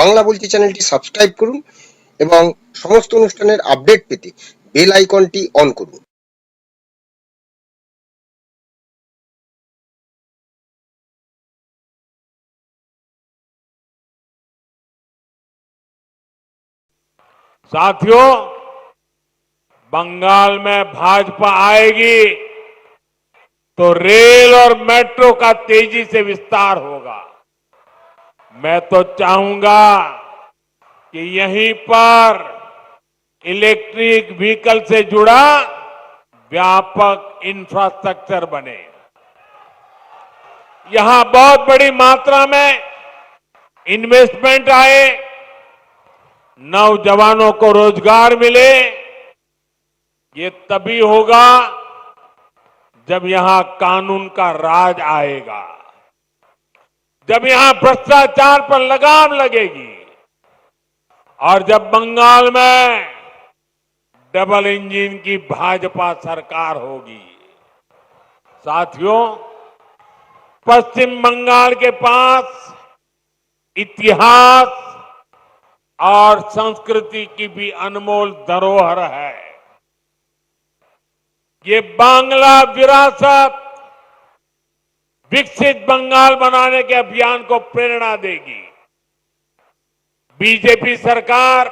বাংলা বলছি চ্যানেলটি সাবস্ক্রাইব করুন এবং সমস্ত অনুষ্ঠানের আপডেট পেতে বেল আইকনটি অন করুন साथियों बंगाल में भाजपा आएगी तो रेल और मेट्रो का तेजी से विस्तार होगा मैं तो चाहूँगा कि यहीं पर इलेक्ट्रिक व्हीकल से जुड़ा व्यापक इंफ्रास्ट्रक्चर बने। यहाँ बहुत बड़ी मात्रा में इन्वेस्टमेंट आए, नौजवानों को रोज़गार मिले। ये तभी होगा जब यहाँ कानून का राज आएगा। जब यहाँ भ्रष्टाचार पर लगाम लगेगी और जब बंगाल में डबल इंजन की भाजपा सरकार होगी। साथियों, पश्चिम बंगाल के पास इतिहास और संस्कृति की भी अनमोल धरोहर है। ये बांग्ला विरासत विकसित बंगाल बनाने के अभियान को प्रेरणा देगी। बीजेपी सरकार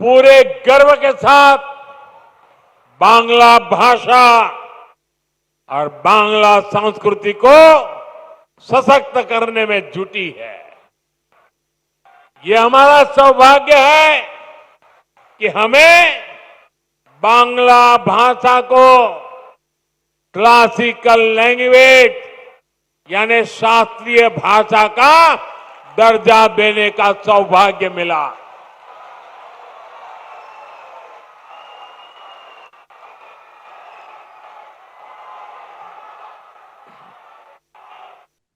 पूरे गर्व के साथ बांग्ला भाषा और बांग्ला संस्कृति को सशक्त करने में जुटी है। ये हमारा सौभाग्य है कि हमें बांग्ला भाषा को क्लासिकल लैंग्वेज यानी शास्त्रीय भाषा का दर्जा देने का सौभाग्य मिला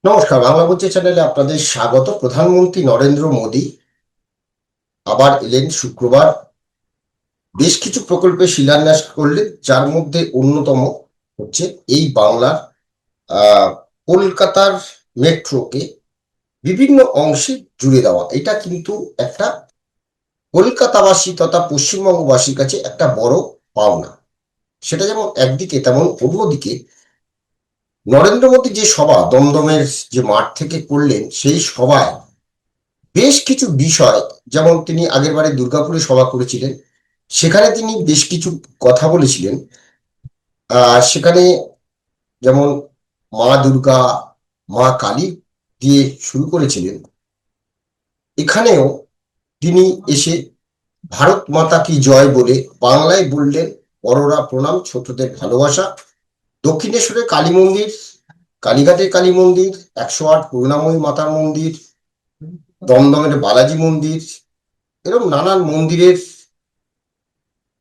নমস্কার বাংলা বলছে চ্যানেলে আপনাদের স্বাগত প্রধানমন্ত্রী নরেন্দ্র মোদী আবার এলেন শুক্রবার বেশ কিছু প্রকল্পে শিলান্যাস করলেন যার মধ্যে অন্যতম হচ্ছে এই বাংলার কলকাতার মেট্রোকে বিভিন্ন অংশে জুড়ে দেওয়া। এটা কিন্তু একটা কলকাতাবাসী তথা পশ্চিমবঙ্গবাসীর কাছে একটা বড় পাওনা। সেটা যেমন একদিকে, তেমন অন্যদিকে নরেন্দ্র মোদী যে সভা, দমদমের যে মাঠ থেকে করলেন, সেই সভায় বেশ কিছু বিষয়, যেমন তিনি আগেরবারে দুর্গাপুরে সভা করেছিলেন, সেখানে তিনি বেশ কিছু কথা বলেছিলেন। সেখানে যেমন মা দুর্গা, মা কালী দিয়ে শুরু করেছিলেন। এখানেও তিনি এসে ভারত মাতা কি জয় বলে বাংলায় বললেন, বড়রা প্রণাম, ছোটদের ভালোবাসা। দক্ষিণেশ্বরে কালী মন্দির কালীঘাটের কালী মন্দির একশো আট করুণাময়ী মাতার মন্দির, দমদমের বালাজি মন্দির এরকম নানান মন্দিরের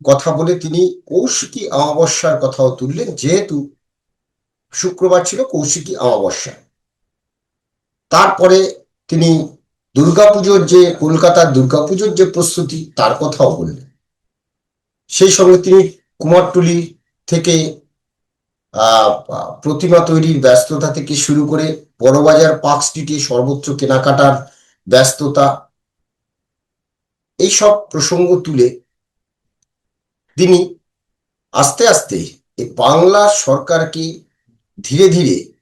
কথা বলে তিনি কৌশিকী অমাবস্যার কথাও তুললেন, যেহেতু শুক্রবার ছিল কৌশিকী অমাবস্যা। তারপরে তিনি দুর্গাপুজোর যে, কলকাতার দুর্গাপুজোর যে প্রস্তুতি, তার কথাও বললেন। সেই সঙ্গে তিনি কুমারটুলি থেকে প্রতিমা তৈরির ব্যস্ততা থেকে শুরু করে বড়বাজার পার্ক স্ট্রিটে সর্বোচ্চ কেনাকাটার ব্যস্ততা, এইসব প্রসঙ্গ তুলে তিনি আস্তে আস্তে এই বাংলা সরকারকে ধীরে ধীরে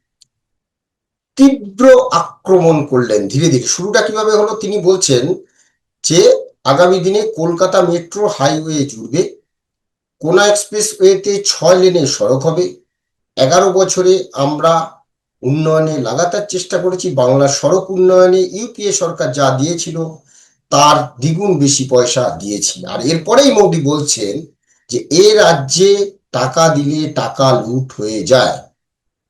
তীব্র আক্রমণ করলেন, ধীরে ধীরে। শুরুটা কীভাবে হলো? তিনি বলছেন যে, আগামী দিনে কলকাতা মেট্রো হাইওয়ে জুড়বে। কোনা এক্সপ্রেসওয়েতে ছয় লেনের সড়ক হবে। এগারো বছরে আমরা উন্নয়নে লাগাতার চেষ্টা করেছি। বাংলার সড়ক উন্নয়নে ইউপিএ সরকার যা দিয়েছিল, তার দ্বিগুণ বেশি পয়সা দিয়েছি। আর এরপরেই মোদী বলছেন যে এ রাজ্যে টাকা দিলে টাকা লুট হয়ে যায়।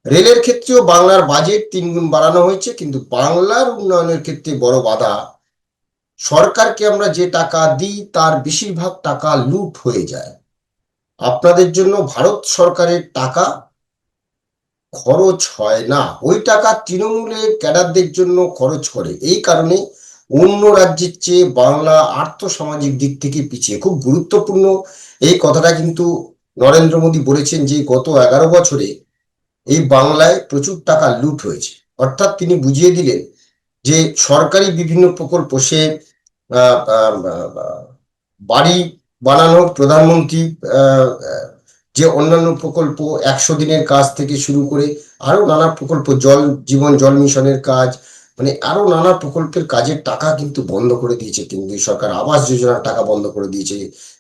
রেলের ক্ষেত্রেও বাংলার বাজেট তিনগুণ বাড়ানো হয়েছে, কিন্তু বাংলার উন্নয়নের ক্ষেত্রে বড় বাধা। সরকারকে আমরা যে টাকা দিই, তার বেশিরভাগ টাকা লুট হয়ে যায়। আপনাদের জন্য ভারত সরকারের টাকা খরচ হয় না। ওই টাকা তৃণমূলের ক্যাডারদের জন্য খরচ করে। এই কারণে অন্য রাজ্যের চেয়ে বাংলা আর্থসামাজিক দিক থেকে পিছিয়ে। খুব গুরুত্বপূর্ণ এই কথাটা কিন্তু নরেন্দ্র মোদী বলেছেন যে গত এগারো বছরে এই বাংলায় প্রচুর টাকা লুট হয়েছে। অর্থাৎ তিনি বুঝিয়ে দিলেন যে সরকারি বিভিন্ন প্রকল্প, সে বাড়ি বানানো, প্রধানমন্ত্রী যে অন্যান্য প্রকল্প, একশো দিনের কাজ থেকে শুরু করে আরও নানা প্রকল্প, জল, জীবন জল মিশনের কাজ মানে আরও নানা প্রকল্পের কাজের টাকা কিন্তু বন্ধ করে দিয়েছে। কেন্দ্রীয় সরকার আবাস যোজনার টাকা বন্ধ করে দিয়েছে।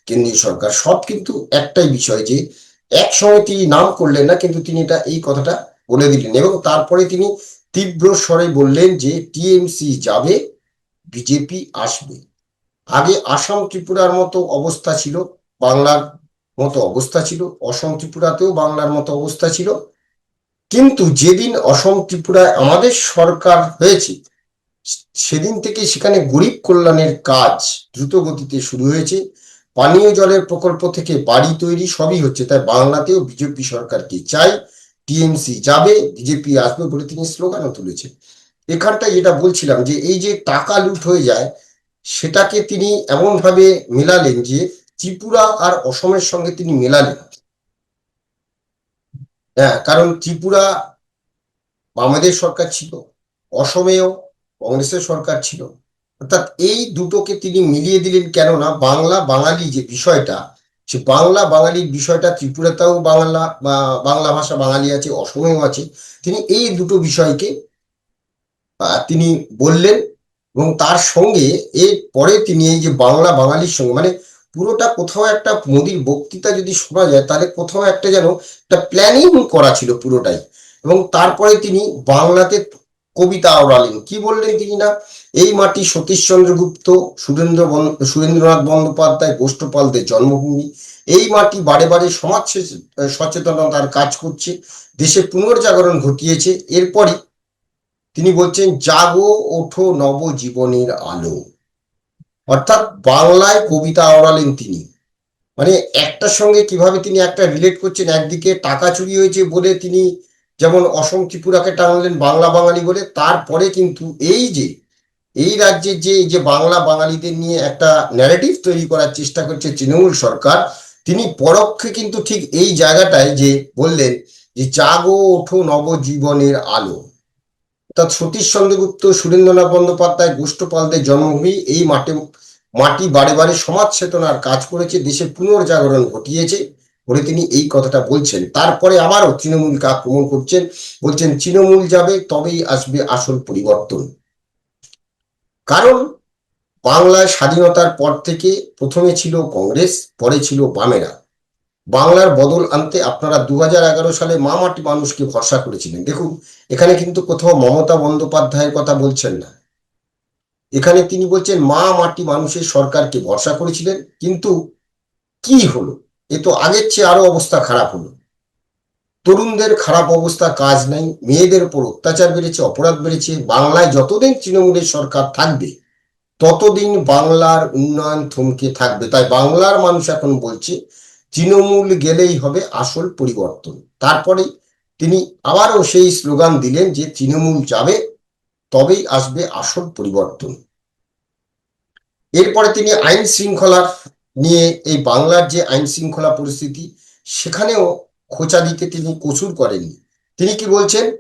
কেন্দ্রীয় সরকার সব কিন্তু একটাই বিষয় যে এক সময় তিনি নাম করলেন না, কিন্তু তিনি এটা এই কথাটা বলে দিলেন এবং তারপরে তিনি তীব্র স্বরে বললেন যে টিএমসি যাবে, বিজেপি আসবে। আগে আসাম ত্রিপুরার মতো অবস্থা ছিল, বাংলার মতো অবস্থা ছিল, অসম ত্রিপুরাতেও বাংলার মতো অবস্থা ছিল। কিন্তু যেদিন অসম ত্রিপুরায় আমাদের সরকার হয়েছে, সেদিন থেকে সেখানে গরিব কল্যাণের কাজ দ্রুত গতিতে শুরু হয়েছে। পানীয় জলের প্রকল্প থেকে বাড়ি তৈরি সবই হচ্ছে, তাই বাংলাতেও বিজেপি সরকারকে চাই, টিএমসি যাবে, বিজেপি আসবে বলে তিনি স্লোগানও তুলেছে। এখানটায় যেটা বলছিলাম যে, এই যে টাকা লুট হয়ে যায়, সেটাকে তিনি এমন ভাবে মেলালেন যে, ত্রিপুরা আর অসমের সঙ্গে তিনি মেলালেন। হ্যাঁ কারণ ত্রিপুরা বাংলাদেশ সরকার ছিল, অসমেও কংগ্রেসের সরকার ছিল। অর্থাৎ এই দুটোকে তিনি মিলিয়ে দিলেন কেননা বাংলা বাঙালি যে বিষয়টা, সে বাংলা বাঙালির বিষয়টা, ত্রিপুরাতেও বাংলা বাংলা ভাষা বাঙালি আছে, অসমেও আছে, তিনি এই দুটো বিষয়কে তিনি বললেন এবং তার সঙ্গে এর পরে তিনি এই যে বাংলা বাঙালির সঙ্গে মানে পুরোটা কোথাও একটা মোদির বক্তৃতা যদি শোনা যায়, তাহলে কোথাও একটা যেন একটা প্ল্যানিং করা ছিল পুরোটাই। এবং তারপরে তিনি বাংলাতে কবিতা আওড়ালেন। কি বললেন তিনি না? এই মাটি সতীশচন্দ্র গুপ্ত, সুরেন্দ্র সুরেন্দ্রনাথ বন্দ্যোপাধ্যায়, গোষ্ঠপালদের জন্মভূমি। এই মাটি বারে বারে সমাজ সচেতনতার কাজ করছে, দেশে পুনর্জাগরণ ঘটিয়েছে। এরপরই তিনি বলছেন, জাগো, ওঠো নবজীবনের আলো। অর্থাৎ বাংলায় কবিতা আওড়ালেন তিনি। মানে একটার সঙ্গে কীভাবে তিনি একটা রিলেট করছেন, একদিকে টাকা চুরি হয়েছে বলে তিনি যেমন অসম ত্রিপুরাকে টানলেন বাংলা বাঙালি বলে, তারপরে কিন্তু এই যে, এই রাজ্যের যে, এই যে বাংলা বাঙালিদের নিয়ে একটা ন্যারেটিভ তৈরি করার চেষ্টা করছে তৃণমূল সরকার, তিনি পরোক্ষে কিন্তু ঠিক এই জায়গাটায় যে বললেন যে, জাগো ওঠো নবজীবনের আলো। অর্থাৎ সতীশ চন্দ্রগুপ্ত, সুরেন্দ্রনাথ বন্দ্যোপাধ্যায় গোষ্ঠপালদের জন্মভূমি, এই মাঠে মাটি বারে বারে সমাজ চেতনার কাজ করেছে, দেশে পুনর্জাগরণ ঘটিয়েছে বলে তিনি এই কথাটা বলছেন। তারপরে আবারও তৃণমূলকে আক্রমণ করছেন, বলছেন তৃণমূল যাবে, তবেই আসবে আসল পরিবর্তন। কারণ বাংলায় স্বাধীনতার পর থেকে প্রথমে ছিল কংগ্রেস, পরে ছিল বামেরা। বাংলার বদল আনতে আপনারা দু হাজার এগারো সালে মা মাটি মানুষকে ভরসা করেছিলেন। দেখুন, এখানে কিন্তু কোথাও মমতা বন্দ্যোপাধ্যায়ের কথা বলছেন না। এখানে তিনি বলছেন, মা মাটি মানুষের সরকারকে ভরসা করেছিলেন, কিন্তু কি হলো? এ তো আগের চেয়ে আরও অবস্থা খারাপ হলো। তরুণদের খারাপ অবস্থা কাজ নাই, মেয়েদের উপর অত্যাচার বেড়েছে, অপরাধ বেড়েছে। বাংলায় যতদিন তৃণমূলের সরকার থাকবে, ততদিন বাংলার উন্নয়ন থমকে থাকবে। তাই বাংলার মানুষ এখন বলছে তৃণমূল গেলেই হবে আসল পরিবর্তন। তারপরে তিনি আবারও সেই স্লোগান দিলেন যে তৃণমূল যাবে, তবেই আসবে আসল পরিবর্তন। এরপরে তিনি আইন শৃঙ্খলার নিয়ে, এই বাংলার যে আইন শৃঙ্খলা পরিস্থিতি, সেখানেও খোঁচা দিতে তিনি কসুর করেননি। তিনি কি বলছেন?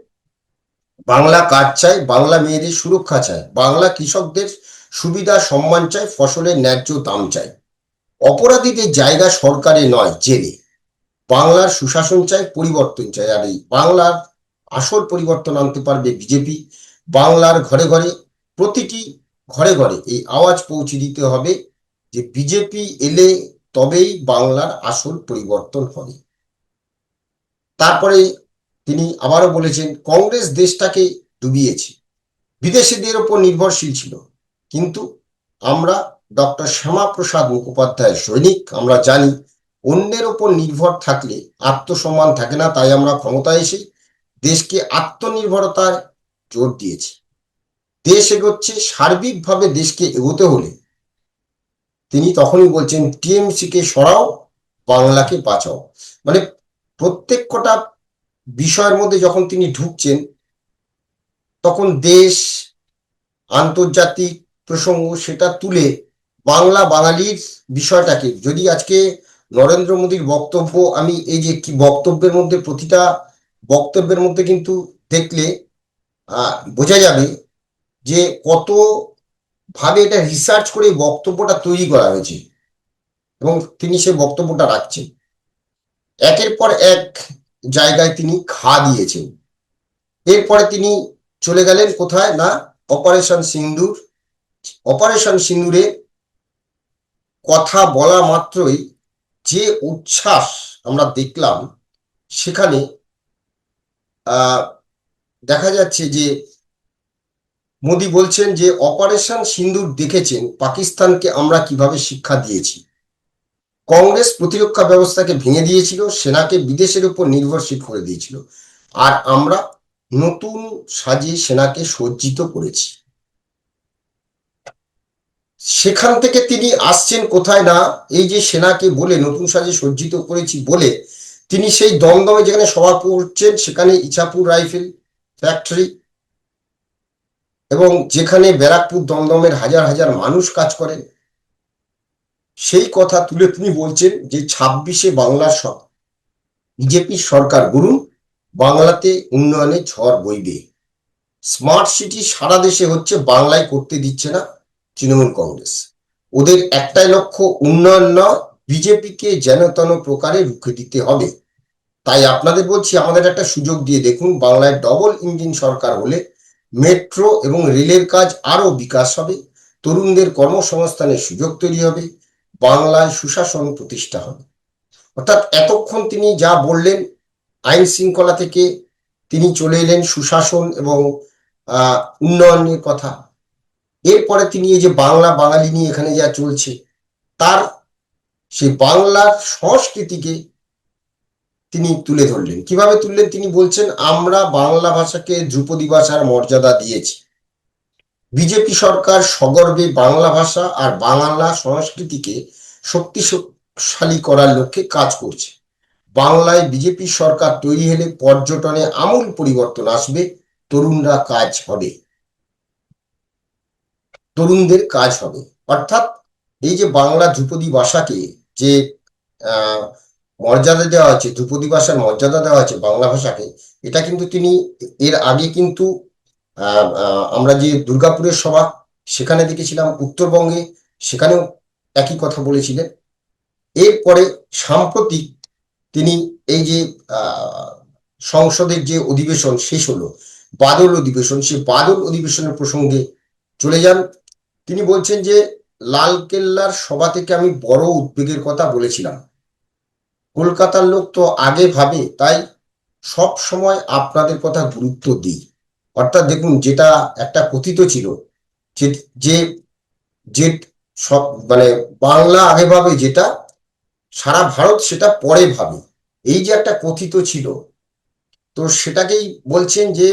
বাংলা কাজ চায়, বাংলা মেয়েদের সুরক্ষা চায়, বাংলা কৃষকদের সুবিধা সম্মান চায়, ফসলের ন্যায্য দাম চায়। অপরাধীদের জায়গা সরকারে নয়, জেলে। বাংলার সুশাসন চায় পরিবর্তন চায় আর এই বাংলার আসল পরিবর্তন আনতে পারবে বিজেপি। বাংলার ঘরে ঘরে, প্রতিটি ঘরে ঘরে এই আওয়াজ পৌঁছে দিতে হবে যে বিজেপি এলে তবেই বাংলার আসল পরিবর্তন হবে। তারপরে তিনি আবারও বলেছেন, কংগ্রেস দেশটাকে ডুবিয়েছে। বিদেশিদের ওপর নির্ভরশীল ছিল। কিন্তু আমরা ডক্টর শ্যামাপ্রসাদ মুখোপাধ্যায় সৈনিক। আমরা জানি অন্যের ওপর নির্ভর থাকলে আত্মসম্মান থাকে না, তাই আমরা ক্ষমতায় এসে দেশকে আত্মনির্ভরতার জোর দিয়েছি। দেশ এগোচ্ছে, সার্বিকভাবে দেশকে এগোতে হলে তিনি তখনই বলছেন টিএমসি কে সরাও, বাংলাকে বাঁচাও। মানে প্রত্যেক কটা বিষয়ের মধ্যে যখন তিনি ঢুকছেন, তখন দেশ, আন্তর্জাতিক প্রসঙ্গ সেটা তুলে বাংলা বাঙালির বিষয়টাকে। যদি আজকে নরেন্দ্র মোদীর বক্তব্য আমি এই যে কি বক্তব্যের মধ্যে প্রতিটা বক্তব্যের মধ্যে কিন্তু দেখলে বোঝা যাবে যে কত ভাবে এটা রিসার্চ করে বক্তব্যটা তৈরি করা হয়েছে এবং তিনি সে বক্তব্যটা রাখছেন। একের পর এক জায়গায় তিনি খা দিয়েছেন। এরপরে তিনি চলে গেলেন কোথায় না? অপারেশন সিন্দুর। অপারেশন সিন্দুরে কথা বলা মাত্রই যে উচ্ছ্বাস আমরা দেখলাম, সেখানে দেখা যাচ্ছে যে মোদি বলছেন যে অপারেশন সিন্দুর দেখেছেন, পাকিস্তানকে আমরা কীভাবে শিক্ষা দিয়েছি। কংগ্রেস প্রতিরক্ষা ব্যবস্থাকে ভেঙে দিয়েছিল, সেনাকে বিদেশের উপর নির্ভরশীল করে দিয়েছিল। আর আমরা নতুন সাজিয়ে সেনাকে সজ্জিত করেছি। সেখান থেকে তিনি আসছেন কোথায় না, এই যে সেনাকে বলে, নতুন সাজে সজ্জিত করেছি বলে, তিনি সেই দমদমে যেখানে সভা করছেন, সেখানে ইছাপুর রাইফেল ফ্যাক্টরি এবং যেখানে ব্যারাকপুর দমদমের হাজার হাজার মানুষ কাজ করেন সেই কথা তুলে তিনি বলছেন যে ছাব্বিশে বাংলার সব বিজেপি সরকার গুরুন বাংলাতে উন্নয়নে ঝড় বইবে। স্মার্ট সিটি সারা দেশে হচ্ছে, বাংলায় করতে দিচ্ছে না। তৃণমূল কংগ্রেস। ওদের একটাই লক্ষ্য, উন্নয়ন নয়, বিজেপিকে যেন তেন প্রকারে রুখে দিতে হবে। তাই আপনাদের বলছি, আমাদের একটা সুযোগ দিয়ে দেখুন, বাংলায় ডবল ইঞ্জিন সরকার হলে মেট্রো এবং রেলের কাজ আরও বিকাশ হবে, তরুণদের কর্মসংস্থানের সুযোগ তৈরি হবে, বাংলায় সুশাসন প্রতিষ্ঠা হবে। অর্থাৎ এতক্ষণ তিনি যা বললেন, আইন শৃঙ্খলা থেকে তিনি চলে এলেন সুশাসন এবং উন্নয়নের কথা। এরপরে তিনি এই যে বাংলা বাঙালি নিয়ে এখানে যা চলছে, তার সেই বাংলার সংস্কৃতিকে তিনি তুলে ধরলেন। কীভাবে তুললেন? তিনি বলছেন, আমরা বাংলা ভাষাকে ধ্রুপদী ভাষার মর্যাদা দিয়েছি। বিজেপি সরকার সগর্বে বাংলা ভাষা আর বাংলা সংস্কৃতিকে শক্তিশালী করার লক্ষ্যে কাজ করছে। বাংলায় বিজেপি সরকার তৈরি হলে পর্যটনে আমূল পরিবর্তন আসবে, তরুণরা কাজ হবে। তরুণদের কাজ হবে। অর্থাৎ এই যে বাংলা ধ্রুপদী ভাষাকে যে মর্যাদা দেওয়া হচ্ছে, ধ্রুপদী ভাষার মর্যাদা দেওয়া হচ্ছে বাংলা ভাষাকে, এটা কিন্তু তিনি, এর আগে কিন্তু আমরা যে দুর্গাপুরের সভা সেখানে দেখেছিলাম, উত্তরবঙ্গে সেখানেও একই কথা বলেছিলেন। এরপরে সাম্প্রতিক তিনি এই যে সংসদের যে অধিবেশন শেষ হলো, বাদল অধিবেশন, সেই বাদল অধিবেশনের প্রসঙ্গে চলে যান। তিনি বলছেন যে লালকেল্লার সভা থেকে আমি বড় উদ্বেগের কথা বলেছিলাম। কলকাতার লোক তো আগে ভাবে, তাই সব সময় আপনাদের কথা গুরুত্ব দিই। অর্থাৎ দেখুন, যেটা একটা কথিত ছিল যে যে সব মানে বাংলা আগে ভাবে যেটা, সারা ভারত সেটা পরে ভাবে। এই যে একটা কথিত ছিল, তো সেটাকেই বলছেন যে,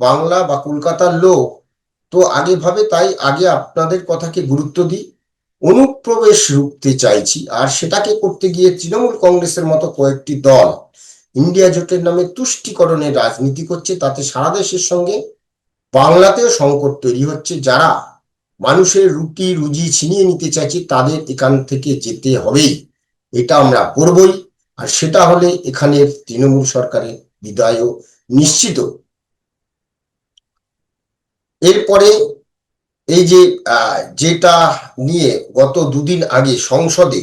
বাংলা বা কলকাতার লোক তো আগে ভাবে তাই, আগে আপনাদের কথাকে গুরুত্ব দিই। অনুপ্রবেশ রুখতে চাইছি, আর সেটাকে করতে গিয়ে তৃণমূল কংগ্রেসের মতো কয়েকটি দল ইন্ডিয়া জোটের নামে তুষ্টিকরণের রাজনীতি করছে, তাতে সারা দেশের সঙ্গে বাংলাতেও সংকট তৈরি হচ্ছে। যারা মানুষের রুটি রুজি ছিনিয়ে নিতে চাইছে, তাদের এখান থেকে যেতে হবেই। এটা আমরা করবই, আর সেটা হলে এখানের তৃণমূল সরকারের বিদায়ও নিশ্চিত। এরপরে এই যে যেটা নিয়ে গত দুদিন আগে সংসদে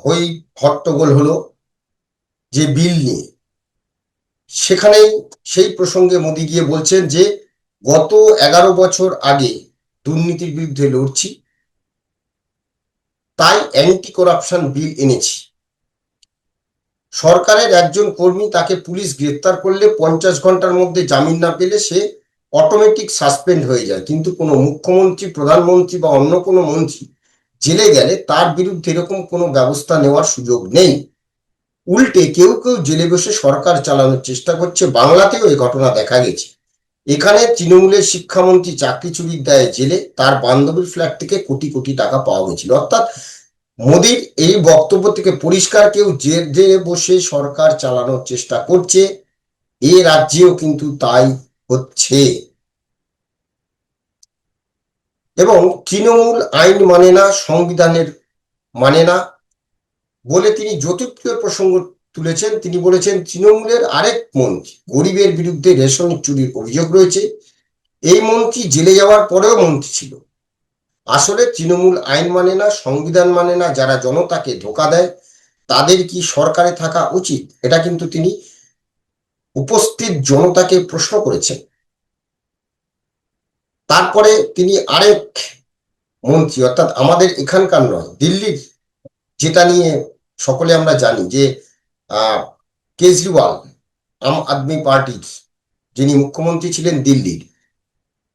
হই হট্টগোল হলো যে বিল নিয়ে, সেখানেই সেই প্রসঙ্গে মোদি গিয়ে বলছেন যে, গত এগারো বছর আগে দুর্নীতির বিরুদ্ধে লড়ছি, তাই অ্যান্টি করাপশন বিল এনেছি। সরকারের একজন কর্মী তাকে পুলিশ গ্রেপ্তার করলে পঞ্চাশ ঘণ্টার মধ্যে জামিন না পেলে সে অটোমেটিক সাসপেন্ড হয়ে যায়। কিন্তু কোনো মুখ্যমন্ত্রী, প্রধানমন্ত্রী বা অন্য কোনো মন্ত্রী জেলে গেলে তার বিরুদ্ধে এরকম কোনো ব্যবস্থা নেওয়ার সুযোগ নেই। উল্টে কেউ কেউ জেলে বসে সরকার চালানোর চেষ্টা করছে। বাংলাতেও এই ঘটনা দেখা গেছে। এখানে তৃণমূলের শিক্ষামন্ত্রী চাকরি চুরির দায়ে জেলে তার বান্ধবীর ফ্ল্যাট থেকে কোটি কোটি টাকা পাওয়া গেছিল। অর্থাৎ মোদির এই বক্তব্য থেকে পরিষ্কার কেউ জেলে বসে সরকার চালানোর চেষ্টা করছে। এ রাজ্যেও কিন্তু তাই হচ্ছে। এবং তৃণমূল আইন মানে না, সংবিধানের মানে না বলে তিনি জ্যোতিপ্রিয় প্রসঙ্গ তুলেছেন। তিনি বলেছেন, তৃণমূলের আরেক মন্ত্রী গরিবের বিরুদ্ধে রেশন চুরির অভিযোগ রয়েছে। এই মন্ত্রী জেলে যাওয়ার পরেও মন্ত্রী ছিল। আসলে তৃণমূল আইন মানে না, সংবিধান মানে না, যারা জনতাকে ধোকা দেয় তাদের কি সরকারে থাকা উচিত? এটা কিন্তু তিনি উপস্থিত জনতাকে প্রশ্ন করেছেন। তারপরে তিনি আরেক মন্ত্রী, অর্থাৎ আমাদের এখানকার নয়, দিল্লির, যেটা নিয়ে সকলে আমরা জানি যে কেজরিওয়াল, আম আদমি পার্টির যিনি মুখ্যমন্ত্রী ছিলেন দিল্লির,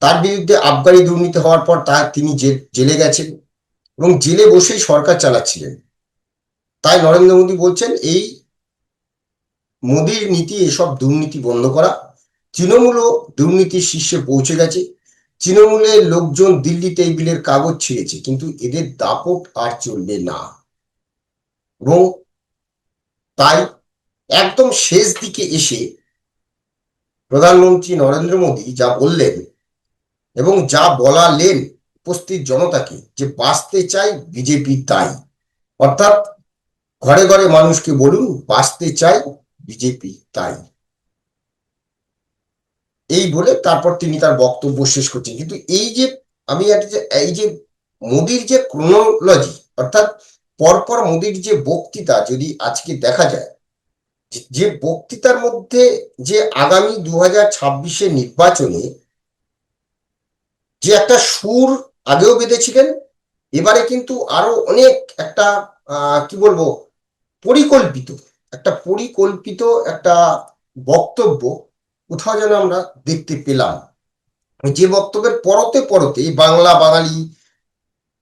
তার বিরুদ্ধে আবগারি দুর্নীতি হওয়ার পর তা তিনি জেলে গেছেন এবং জেলে বসেই সরকার চালাচ্ছিলেন। তাই নরেন্দ্র মোদী বলছেন, এই মোদীর নীতি এসব দুর্নীতি বন্ধ করা, তৃণমূলও দুর্নীতির শীর্ষে পৌঁছে গেছে। তৃণমূলের লোকজন দিল্লিতে এই বিলের কাগজ ছিঁড়েছে, কিন্তু এদের দাপট আর চলবে না। এবং তাই একদম শেষ দিকে এসে প্রধানমন্ত্রী নরেন্দ্র মোদী যা বললেন এবং যা বলালেন উপস্থিত জনতাকে যে বাঁচতে চাই বিজেপি তাই। অর্থাৎ ঘরে ঘরে মানুষকে বলুন, বাঁচতে চাই বিজেপি তাই। এই বলে তারপর তিনি তার বক্তব্য শেষ করছেন। কিন্তু এই যে আমি এই যে মোদির যে ক্রোনোলজি অর্থাৎ পরপর মোদির যে বক্তৃতা, যদি আজকে দেখা যায়, যে- বক্তৃতার মধ্যে যে আগামী দু হাজার ছাব্বিশের নির্বাচনে যে একটা সুর আগেও বেঁধেছিলেন, এবারে কিন্তু আরও অনেক একটা কি বলব, পরিকল্পিত একটা পরিকল্পিত একটা বক্তব্য কোথাও যেন আমরা দেখতে পেলাম। যে বক্তব্যের পরতে পরতে বাংলা বাঙালি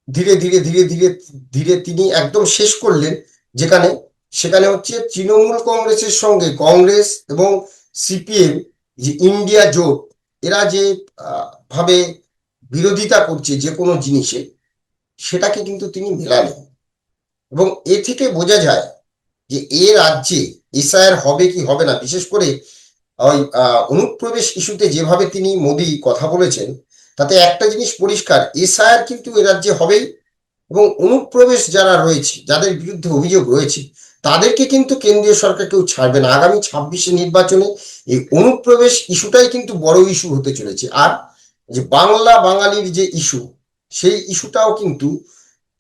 ধীরে ধীরে ধীরে ধীরে ধীরে তিনি একদম শেষ করলেন, যেখানে সেখানে হচ্ছে তৃণমূল কংগ্রেসের সঙ্গে কংগ্রেস এবং সিপিএম যে ইন্ডিয়া জোট, এরা যে ভাবে বিরোধিতা করছে যে কোনো জিনিসে, সেটাকে কিন্তু তিনি মেলালেন। এবং এ থেকে বোঝা যায় যে এ রাজ্যে এসআইআর হবে কি হবে না, বিশেষ করে ওই অনুপ্রবেশ ইস্যুতে যেভাবে তিনি মোদী কথা বলেছেন, তাতে একটা জিনিস পরিষ্কার, এসআইআর কিন্তু এ রাজ্যে হবেই এবং অনুপ্রবেশ যারা রয়েছে, যাদের বিরুদ্ধে অভিযোগ রয়েছে, তাদেরকে কিন্তু কেন্দ্রীয় সরকার কেউ ছাড়বে না। আগামী ছাব্বিশে নির্বাচনে এই অনুপ্রবেশ ইস্যুটাই কিন্তু বড় ইস্যু হতে চলেছে। আর যে বাংলা বাঙালির যে ইস্যু, সেই ইস্যুটাও কিন্তু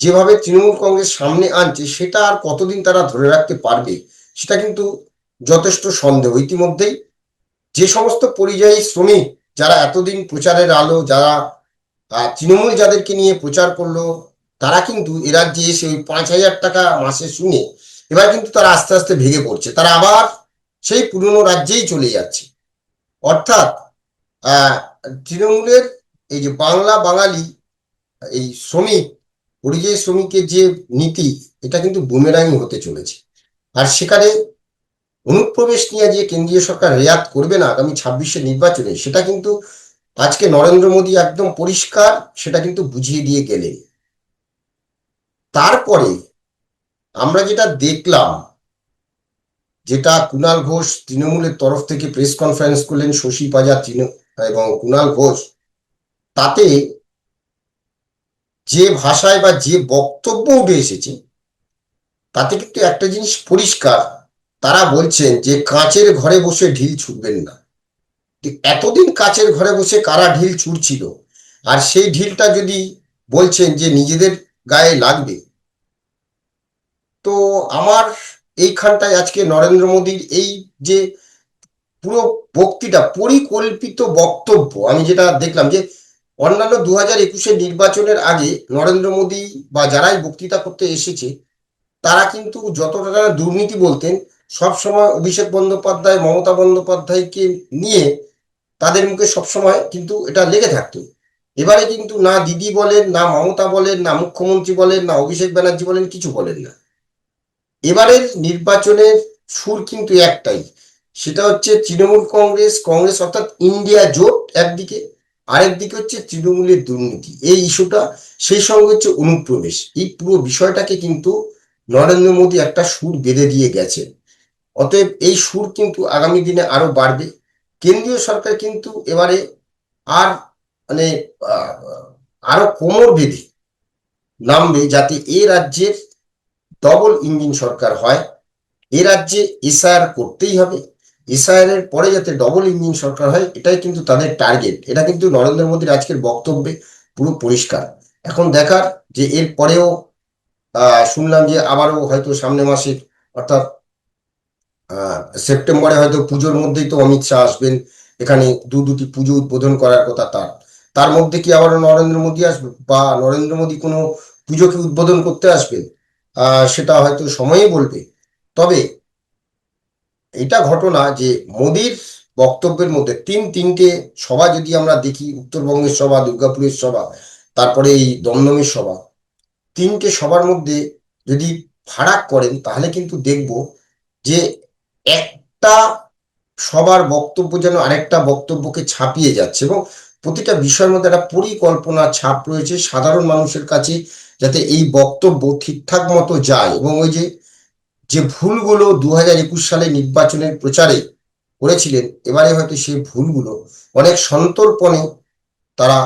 যেভাবে তৃণমূল কংগ্রেস সামনে আনছে, সেটা আর কতদিন তারা ধরে রাখতে পারবে, সেটা কিন্তু যথেষ্ট সন্দেহ। ইতিমধ্যেই যে সমস্ত পরিযায়ী শ্রমিক যারা এতদিন প্রচারের আলো, যারা তৃণমূল যাদেরকে নিয়ে প্রচার করল, তারা কিন্তু এ রাজ্যে এসে ওই পাঁচ হাজার টাকা মাসে শুনে এবার কিন্তু তারা আস্তে আস্তে ভেঙে পড়ছে। তারা আবার সেই পুরনো রাজ্যেই চলে যাচ্ছে। অর্থাৎ তৃণমূলের এই যে বাংলা বাঙালি, এই শ্রমিক পরিযায়ী শ্রমিকের যে নীতি, এটা কিন্তু বুমেরাং হতে চলেছে। আর সেখানে অনুপ্রবেশ নিয়ে যে কেন্দ্রীয় সরকার রেয়াত করবে না আগামী ছাব্বিশে নির্বাচনে, সেটা কিন্তু আজকে নরেন্দ্র মোদী একদম পরিষ্কার, সেটা কিন্তু বুঝিয়ে দিয়ে গেলেন। তারপরে আমরা যেটা দেখলাম, যেটা কুণাল ঘোষ তৃণমূলের তরফ থেকে প্রেস কনফারেন্স করলেন শশী পাজা তৃণ এবং কুণাল ঘোষ, তাতে যে ভাষায় বা যে বক্তব্য উঠে এসেছে, তাতে কিন্তু একটা জিনিস পরিষ্কার। তারা বলছেন যে কাঁচের ঘরে বসে ঢিল ছুটবেন না। এতদিন কাঁচের ঘরে বসে কারা ঢিল ছুটছিল? আর সেই ঢিলটা যদি বলছেন যে নিজেদের গায়ে লাগবে। তো আমার এইখানটায় আজকে নরেন্দ্র মোদীর এই যে পুরো বক্তৃতা, পরিকল্পিত বক্তব্য, আমি যেটা দেখলাম যে অন্যান্য দু হাজার একুশের নির্বাচনের আগে নরেন্দ্র মোদী বা যারাই বক্তৃতা করতে এসেছে, তারা কিন্তু যতটা তারা দুর্নীতি বলতেন সবসময় অভিষেক বন্দ্যোপাধ্যায়, মমতা বন্দ্যোপাধ্যায়কে নিয়ে তাদের মুখে সবসময় কিন্তু এটা লেগে থাকতো। এবারে কিন্তু না দিদি বলেন, না মমতা বলেন, না মুখ্যমন্ত্রী বলেন, না অভিষেক ব্যানার্জি বলেন, কিছু বলেন না। এবারের নির্বাচনের সুর কিন্তু একটাই, সেটা হচ্ছে তৃণমূল কংগ্রেস কংগ্রেস অর্থাৎ ইন্ডিয়া জোট একদিকে আরেকদিকে হচ্ছে তৃণমূলের দুর্নীতি। এই ইস্যুটা সেই সঙ্গে হচ্ছে অনুপ্রবেশ। এই পুরো বিষয়টাকে কিন্তু নরেন্দ্র মোদী একটা সুর বেঁধে দিয়ে গেছেন। অতএব এই সুর কিন্তু আগামী দিনে আরও বাড়বে। কেন্দ্রীয় সরকার কিন্তু এবারে আর মানে আরও কোমর বেঁধে নামবে যাতে এ রাজ্যের ডবল ইঞ্জিন সরকার হয়। এ রাজ্যে এসআর করতেই হবে। এর পরে যাতে ডবল ইঞ্জিন সরকার হয়, এটাই কিন্তু তাদের টার্গেট এটা কিন্তু নরেন্দ্র মোদীর আজকের বক্তব্যে পুরো পরিষ্কার। এখন দেখার যে এর পরেও শুনলাম যে আবারও হয়তো সামনে মাসে অর্থাৎ সেপ্টেম্বরে হয়তো পুজোর মধ্যেই তো অমিত শাহ আসবেন। এখানে দু দুটি পুজো উদ্বোধন করার কথা তার। তার মধ্যে কি আবারও নরেন্দ্র মোদী আসবে? বা নরেন্দ্র মোদী কোনো পুজোকে উদ্বোধন করতে আসবেন? সেটা হয়তো সময়ই বলবে। তবে এটা ঘটনা যে মোদির বক্তব্যের মধ্যে তিন তিনটে সভা যদি আমরা দেখি, উত্তরবঙ্গের সভা, দুর্গাপুরের সভা, তারপরে এই দমদমের সভা, তিনটে সবার মধ্যে যদি ফারাক করেন, তাহলে কিন্তু দেখব যে একটা সবার বক্তব্য যেন আরেকটা বক্তব্যকে ছাপিয়ে যাচ্ছে এবং প্রতিটা বিষয়ের মধ্যে একটা পরিকল্পনা ছাপ রয়েছে সাধারণ মানুষের কাছে যাতে এই বক্তব্য ঠিকঠাক মতো যায় এবং ওই যে যে ভুলগুলো দু হাজার একুশ সালে নির্বাচনের প্রচারে করেছিলেন, এবারে হয়তো সেই ভুলগুলো, অনেক সন্তর্পণে তারা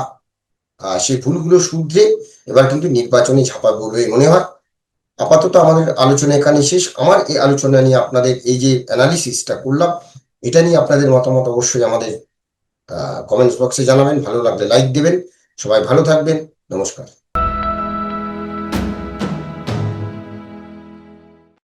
সেই ভুলগুলো শুধরে এবার কিন্তু নির্বাচনে ঝাঁপা পড়বে মনে হয়। আপাতত আমাদের আলোচনা এখানে শেষ। আমার এই আলোচনা নিয়ে আপনাদের এই যে অ্যানালিসিসটা করলাম, এটা নিয়ে আপনাদের মতামত অবশ্যই আমাদের কমেন্টস বক্সে জানাবেন। ভালো লাগলে লাইক দেবেন। সবাই ভালো থাকবেন। নমস্কার।